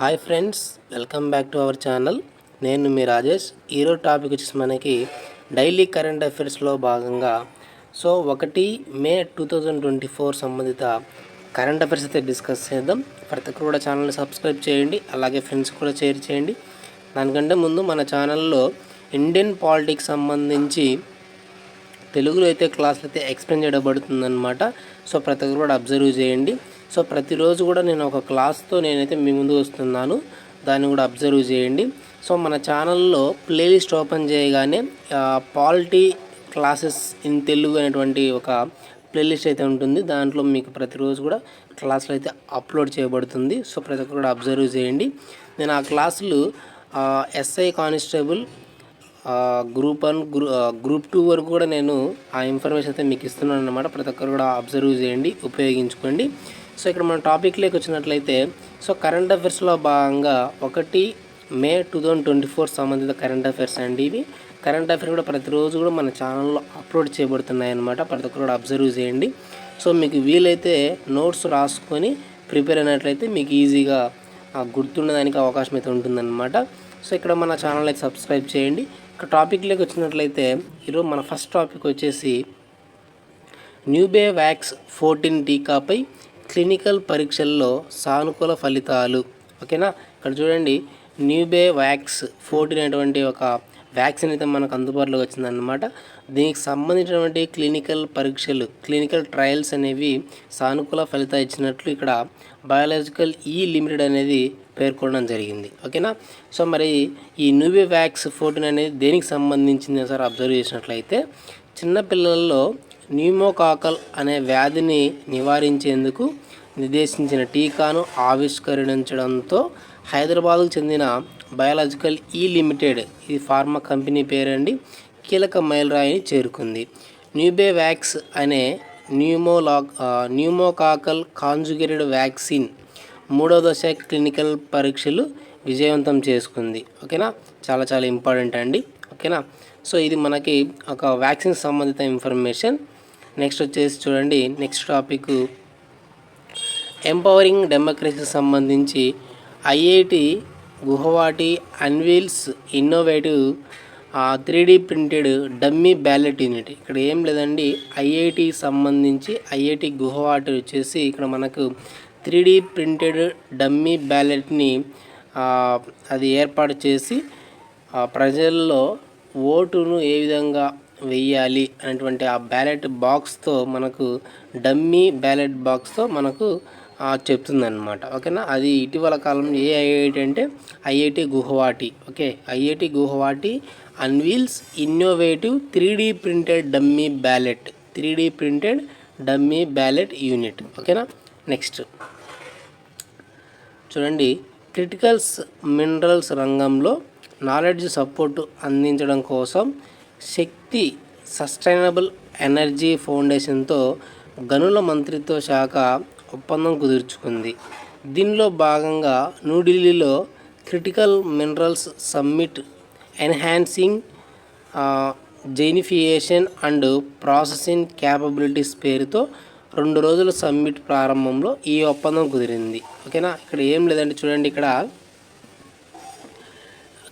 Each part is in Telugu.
Hi friends welcome back to our channel. నేను మీ రాజేష్. ఈరోజు టాపిక్ వచ్చేసి మనకి డైలీ కరెంట్ అఫైర్స్లో భాగంగా. సో ఒకటి May two thousand twenty four సంబంధిత కరెంట్ అఫైర్స్ అయితే డిస్కస్ చేద్దాం. ప్రతి ఒక్కరు కూడా ఛానల్ని సబ్స్క్రైబ్ చేయండి అలాగే ఫ్రెండ్స్ కూడా షేర్ చేయండి. దానికంటే ముందు మన ఛానల్లో ఇండియన్ పాలిటిక్స్ సంబంధించి తెలుగులో అయితే క్లాసులు అయితే ఎక్స్ప్లెయిన్ చేయబడుతుందన్నమాట. సో ప్రతి ఒక్కరు కూడా అబ్జర్వ్ చేయండి. సో ప్రతిరోజు కూడా నేను ఒక క్లాస్తో నేనైతే మీ ముందు వస్తున్నాను. దాన్ని కూడా అబ్జర్వ్ చేయండి. సో మన ఛానల్లో ప్లేలిస్ట్ ఓపెన్ చేయగానే పాలిటీ క్లాసెస్ ఇన్ తెలుగు అనేటువంటి ఒక ప్లేలిస్ట్ అయితే ఉంటుంది. దాంట్లో మీకు ప్రతిరోజు కూడా క్లాసులు అయితే అప్లోడ్ చేయబడుతుంది. సో ప్రతి ఒక్కరు కూడా అబ్జర్వ్ చేయండి. నేను ఆ క్లాసులు SI constable group one group two వరకు కూడా నేను ఆ ఇన్ఫర్మేషన్ అయితే మీకు ఇస్తున్నాను అనమాట ప్రతి ఒక్కరు కూడా అబ్జర్వ్ చేయండి ఉపయోగించుకోండి. సో ఇక్కడ మన టాపిక్లోకి వచ్చినట్లయితే సో కరెంట్ అఫైర్స్లో భాగంగా ఒకటి May two thousand twenty four సంబంధిత కరెంట్ అఫైర్స్ అండి ఇవి. కరెంట్ అఫైర్స్ కూడా ప్రతిరోజు కూడా మన ఛానల్లో అప్లోడ్ చేయబడుతున్నాయి అనమాట ప్రతి ఒక్కరు కూడా అబ్జర్వ్ చేయండి. సో మీకు వీలైతే నోట్స్ రాసుకొని ప్రిపేర్ అయినట్లయితే మీకు ఈజీగా ఆ, గుర్తుండడానికి అవకాశం అయితే ఉంటుందన్నమాట. సో ఇక్కడ మన ఛానల్ అయితే సబ్స్క్రైబ్ చేయండి. ఇక టాపిక్లోకి వచ్చినట్లయితే ఈరోజు మన ఫస్ట్ టాపిక్ వచ్చేసి న్యూబే వ్యాక్స్ ఫోర్టీన్ టీకాపై క్లినికల్ పరీక్షల్లో సానుకూల ఫలితాలు. ఓకేనా? ఇక్కడ చూడండి. న్యూబే వ్యాక్స్ ఫోర్టీన్ అనేటువంటి ఒక వ్యాక్సిన్ అయితే మనకు అందుబాటులోకి వచ్చిందన్నమాట. దీనికి సంబంధించినటువంటి క్లినికల్ పరీక్షలు క్లినికల్ ట్రయల్స్ అనేవి సానుకూల ఫలితాలు ఇచ్చినట్లు ఇక్కడ బయాలజికల్ ఈ లిమిటెడ్ అనేది పేర్కొనడం జరిగింది. ఓకేనా? సో మరి ఈ న్యూబే వ్యాక్స్ ఫోర్టీన్ అనేది దేనికి సంబంధించింది సార్ అబ్జర్వ్ చేసినట్లయితే చిన్నపిల్లల్లో న్యూమోకాకల్ అనే వ్యాధిని నివారించేందుకు నిర్దేశించిన టీకాను ఆవిష్కరించడంతో హైదరాబాద్కు చెందిన బయాలజికల్ ఈ లిమిటెడ్ ఇది ఫార్మా కంపెనీ పేరండి కీలక మైలురాయిని చేరుకుంది. న్యూబేవాక్స్ అనే న్యూమోలాక్ న్యూమోకాకల్ కాంజుగేటెడ్ వ్యాక్సిన్ మూడో దశ క్లినికల్ పరీక్షలు విజయవంతం చేసుకుంది. ఓకేనా? చాలా చాలా ఇంపార్టెంట్ అండి. ఓకేనా? సో ఇది మనకి ఒక వ్యాక్సిన్ సంబంధిత ఇన్ఫర్మేషన్. నెక్స్ట్ వచ్చేసి చూడండి నెక్స్ట్ టాపిక్ ఎంపవరింగ్ డెమోక్రసీకి సంబంధించి IIT Guwahati unveils innovative three D printed dummy ballot unit ఇక్కడ ఏం లేదండి ఐఐటి సంబంధించి ఐఐటి గుహవాటి వచ్చేసి ఇక్కడ మనకు త్రీ డీ ప్రింటెడ్ డమ్మీ బ్యాలెట్ని అది ఏర్పాటు చేసి ప్రజల్లో ఓటును ఏ విధంగా వెయ్యాలి అనేటువంటి ఆ బ్యాలెట్ బాక్స్తో మనకు డమ్మీ బ్యాలెట్ బాక్స్తో మనకు చెప్తుందన్నమాట. ఓకేనా? అది ఇటీవల కాలంలో ఏ ఐఐటి అంటే IIT Guwahati. Okay? IIT Guwahati unveils innovative three D printed dummy ballot three D printed dummy ballot unit ఓకేనా? నెక్స్ట్ చూడండి. క్రిటికల్స్ మినరల్స్ రంగంలో నాలెడ్జ్ సపోర్ట్ అందించడం కోసం శక్తి సస్టైనబుల్ ఎనర్జీ ఫౌండేషన్తో గనుల మంత్రిత్వ శాఖ ఒప్పందం కుదుర్చుకుంది. దీనిలో భాగంగా న్యూఢిల్లీలో critical minerals summit enhancing beneficiation and processing capabilities పేరుతో రెండు రోజుల సమ్మిట్ ప్రారంభంలో ఈ ఒప్పందం కుదిరింది. ఓకేనా? ఇక్కడ ఏం లేదంటే చూడండి ఇక్కడ.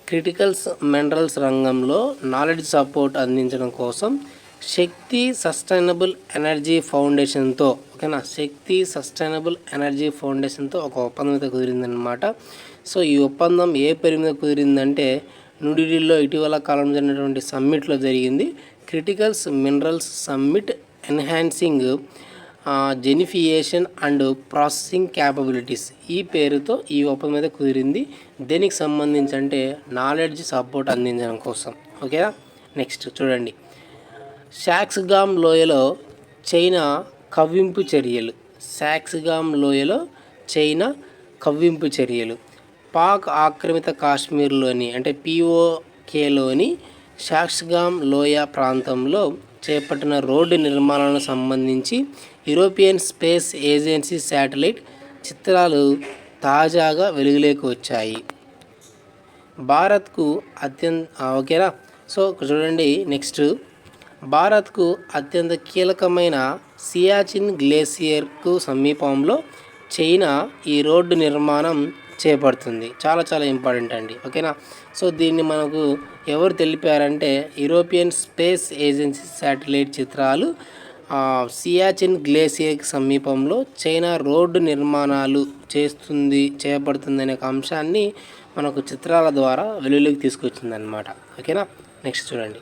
క్రిటికల్స్ మినరల్స్ రంగంలో నాలెడ్జ్ సపోర్ట్ అందించడం కోసం శక్తి సస్టైనబుల్ ఎనర్జీ ఫౌండేషన్తో ఓకేనా? శక్తి సస్టైనబుల్ ఎనర్జీ ఫౌండేషన్తో ఒక ఒప్పందం అయితే కుదిరిందనమాట సో ఈ ఒప్పందం ఏ పేరు మీద కుదిరిందంటే న్యూఢిల్లీలో ఇటీవల కాలంలో జరిగినటువంటి సమ్మిట్లో జరిగింది. Criticals minerals summit enhancing beneficiation and processing capabilities ఈ పేరుతో ఈ ఒప్పందం మీద కుదిరింది. దేనికి సంబంధించి అంటే నాలెడ్జ్ సపోర్ట్ అందించడం కోసం. ఓకేనా నెక్స్ట్ చూడండి. శాక్స్గామ్ లోయలో చైనా కవ్వింపు చర్యలు. శాక్స్గామ్ లోయలో చైనా కవ్వింపు చర్యలు. పాక్ ఆక్రమిత కాశ్మీర్లోని అంటే పిఓకేలోని శాక్స్గామ్ లోయ ప్రాంతంలో చేపట్టిన రోడ్డు నిర్మాణాలకు సంబంధించి యూరోపియన్ స్పేస్ ఏజెన్సీ శాటిలైట్ చిత్రాలు తాజాగా వెలుగులోకి వచ్చాయి. భారత్కు అత్యంత ఓకేనా? సో చూడండి నెక్స్ట్. భారత్కు అత్యంత కీలకమైన సియాచిన్ గ్లేసియర్కు సమీపంలో చైనా ఈ రోడ్డు నిర్మాణం చేపడుతుంది. చాలా చాలా ఇంపార్టెంట్ అండి. ఓకేనా? సో దీన్ని మనకు ఎవరు తెలిపారంటే యూరోపియన్ స్పేస్ ఏజెన్సీ శాటిలైట్ చిత్రాలు సియాచిన్ గ్లేసియర్కి సమీపంలో చైనా రోడ్డు నిర్మాణాలు చేస్తుంది చేపడుతుంది అనే అంశాన్ని మనకు చిత్రాల ద్వారా వెలుగులోకి తీసుకొచ్చిందనమాట ఓకేనా? నెక్స్ట్ చూడండి.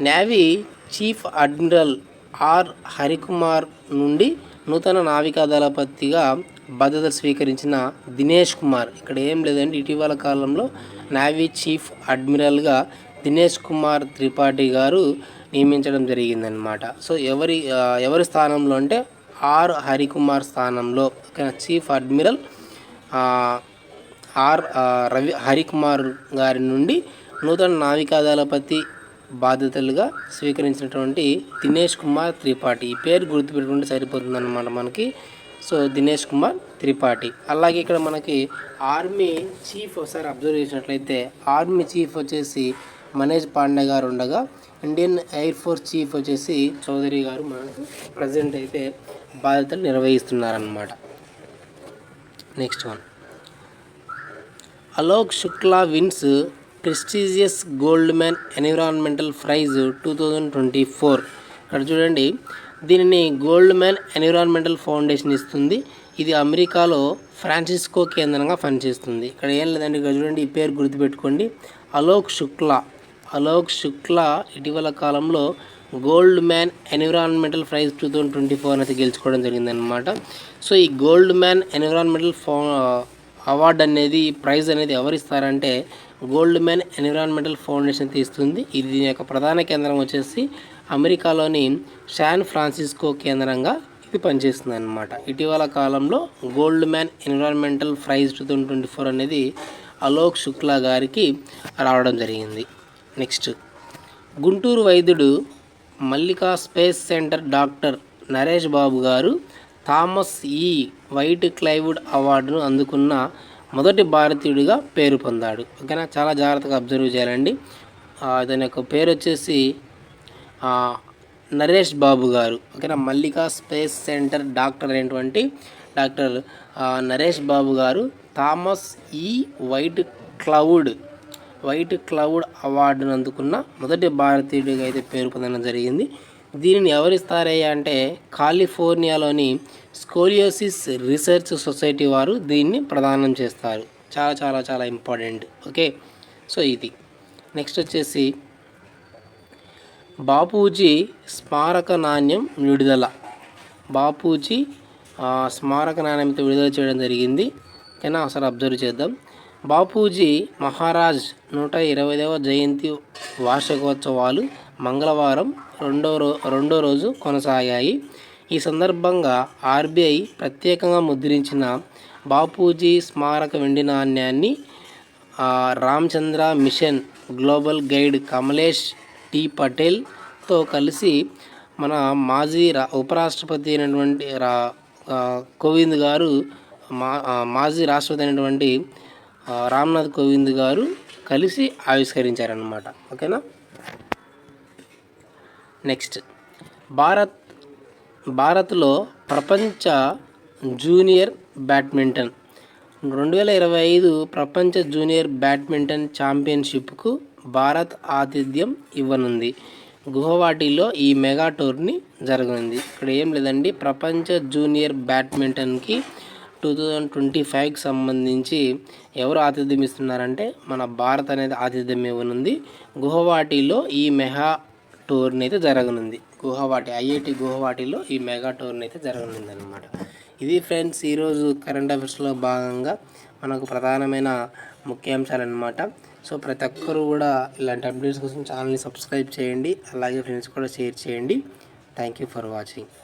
Navy chief admiral R Harikumar నుండి నూతన నావికా దళపతిగా బాధ్యతలు స్వీకరించిన దినేష్ కుమార్. ఇక్కడ ఏం లేదండి ఇటీవల కాలంలో నావీ చీఫ్ అడ్మిరల్గా దినేష్ కుమార్ త్రిపాఠి గారు నియమించడం జరిగిందనమాట సో ఎవరి ఎవరి స్థానంలో అంటే ఆర్. హరికుమార్ స్థానంలో chief admiral R Ravi Harikumar గారి నుండి నూతన నావికాదళపతి బాధ్యతలుగా స్వీకరించినటువంటి దినేష్ కుమార్ త్రిపాఠి. ఈ పేరు గుర్తుపెట్టుకుంటే సరిపోతుందన్నమాట మనకి. సో దినేష్ కుమార్ త్రిపాఠి. అలాగే ఇక్కడ మనకి ఆర్మీ చీఫ్ ఒకసారి అబ్జర్వ్ చేసినట్లయితే ఆర్మీ చీఫ్ వచ్చేసి మనేష్ పాండే గారు ఉండగా ఇండియన్ ఎయిర్ ఫోర్స్ చీఫ్ వచ్చేసి చౌదరి గారు మనకు ప్రజెంట్ అయితే బాధ్యతలు నిర్వహిస్తున్నారన్నమాట. Next one. Alok Shukla wins prestigious Goldman environmental prize two thousand twenty four. ఇక్కడ చూడండి దీనిని గోల్డ్ మ్యాన్ ఎన్విరాన్మెంటల్ ఫౌండేషన్ ఇస్తుంది. ఇది అమెరికాలో ఫ్రాన్సిస్కో కేంద్రంగా పనిచేస్తుంది. ఇక్కడ ఏం లేదండి ఇక్కడ చూడండి ఈ పేరు గుర్తుపెట్టుకోండి. అలోక్ శుక్లా. అలోక్ శుక్లా ఇటీవల కాలంలో Goldman environmental prize two thousand twenty four అనేది గెలుచుకోవడం జరిగిందనమాట సో ఈ గోల్డ్ మ్యాన్ ఎన్విరాన్మెంటల్ ఫో అవార్డు అనేది ప్రైజ్ అనేది ఎవరిస్తారంటే గోల్డ్ మ్యాన్ ఎన్విరాన్మెంటల్ ఫౌండేషన్ తీస్తుంది. ఇది దీని యొక్క ప్రధాన కేంద్రం వచ్చేసి అమెరికాలోని శాన్ ఫ్రాన్సిస్కో కేంద్రంగా ఇది పనిచేస్తుంది అనమాట ఇటీవల కాలంలో Goldman environmental prize two thousand twenty four అనేది అలోక్ శుక్లా గారికి రావడం జరిగింది. నెక్స్ట్. గుంటూరు వైద్యుడు Mallika space centre doctor Naresh Babu garu Thomas ఈ వైట్ క్లైవుడ్ అవార్డును అందుకున్న మొదటి భారతీయుడిగా పేరు పొందాడు. ఓకేనా? చాలా జాగ్రత్తగా అబ్జర్వ్ చేయాలండి. అతని యొక్క పేరు వచ్చేసి నరేష్ బాబు గారు. ఓకేనా? మల్లికా స్పేస్ సెంటర్ డాక్టర్ అయినటువంటి డాక్టర్ నరేష్ బాబు గారు థామస్ ఈ వైట్ క్లౌడ్ వైట్ క్లౌడ్ అవార్డును అందుకున్న మొదటి భారతీయుడిగా అయితే పేరు పొందడం జరిగింది. దీనిని ఎవరిస్తారయ్యా అంటే కాలిఫోర్నియాలోని స్కోలియోసిస్ రీసెర్చ్ సొసైటీ వారు దీన్ని ప్రదానం చేస్తారు. చాలా చాలా చాలా ఇంపార్టెంట్. ఓకే? సో ఇది. నెక్స్ట్ వచ్చేసి బాపూజీ స్మారక నాణ్యం విడుదల. బాపూజీ స్మారక నాణ్యంతో విడుదల చేయడం జరిగింది. ఓకేనా ఒకసారి అబ్జర్వ్ చేద్దాం. బాపూజీ మహారాజ్ నూట ఇరవైదవ జయంతి వార్షికోత్సవాలు మంగళవారం రెండో రో రెండో రోజు కొనసాగాయి. ఈ సందర్భంగా ఆర్బీఐ ప్రత్యేకంగా ముద్రించిన బాపూజీ స్మారక వెండి నాణ్యాన్ని Ramachandra mission global guide Kamlesh T పటేల్తో కలిసి మన మాజీ రా ఉపరాష్ట్రపతి అయినటువంటి రా కోవింద్ గారు మా మాజీ రాష్ట్రపతి అయినటువంటి రామ్నాథ్ కోవింద్ గారు కలిసి ఆవిష్కరించారనమాట ఓకేనా? నెక్స్ట్. భారత్ భారత్లో ప్రపంచ జూనియర్ బ్యాడ్మింటన్. రెండు వేల ఇరవై ఐదు ప్రపంచ జూనియర్ బ్యాడ్మింటన్ ఛాంపియన్షిప్కు భారత్ ఆతిథ్యం ఇవ్వనుంది. గుహవాటిలో ఈ మెగా టోర్ని జరగనుంది. ఇక్కడ ఏం లేదండి ప్రపంచ జూనియర్ బ్యాడ్మింటన్కి టూ థౌజండ్ ట్వంటీ ఫైవ్కి సంబంధించి ఎవరు ఆతిథ్యం ఇస్తున్నారంటే మన భారత్ అనేది ఆతిథ్యం ఇవ్వనుంది గుహవాటిలో ఈ మెగా టూర్ని అయితే జరగనుంది. గుహవాటి ఐఐటి గుహవాటిలో ఈ మెగా టూర్ని అయితే జరగనుంది అనమాట ఇది ఫ్రెండ్స్ ఈరోజు కరెంట్ అఫేర్స్లో భాగంగా మనకు ప్రధానమైన ముఖ్యాంశాలు అనమాట సో ప్రతి ఒక్కరు కూడా ఇలాంటి అప్డేట్స్ కోసం ఛానల్ని సబ్స్క్రైబ్ చేయండి. అలాగే ఫ్రెండ్స్ కూడా షేర్ చేయండి. Thank you for watching.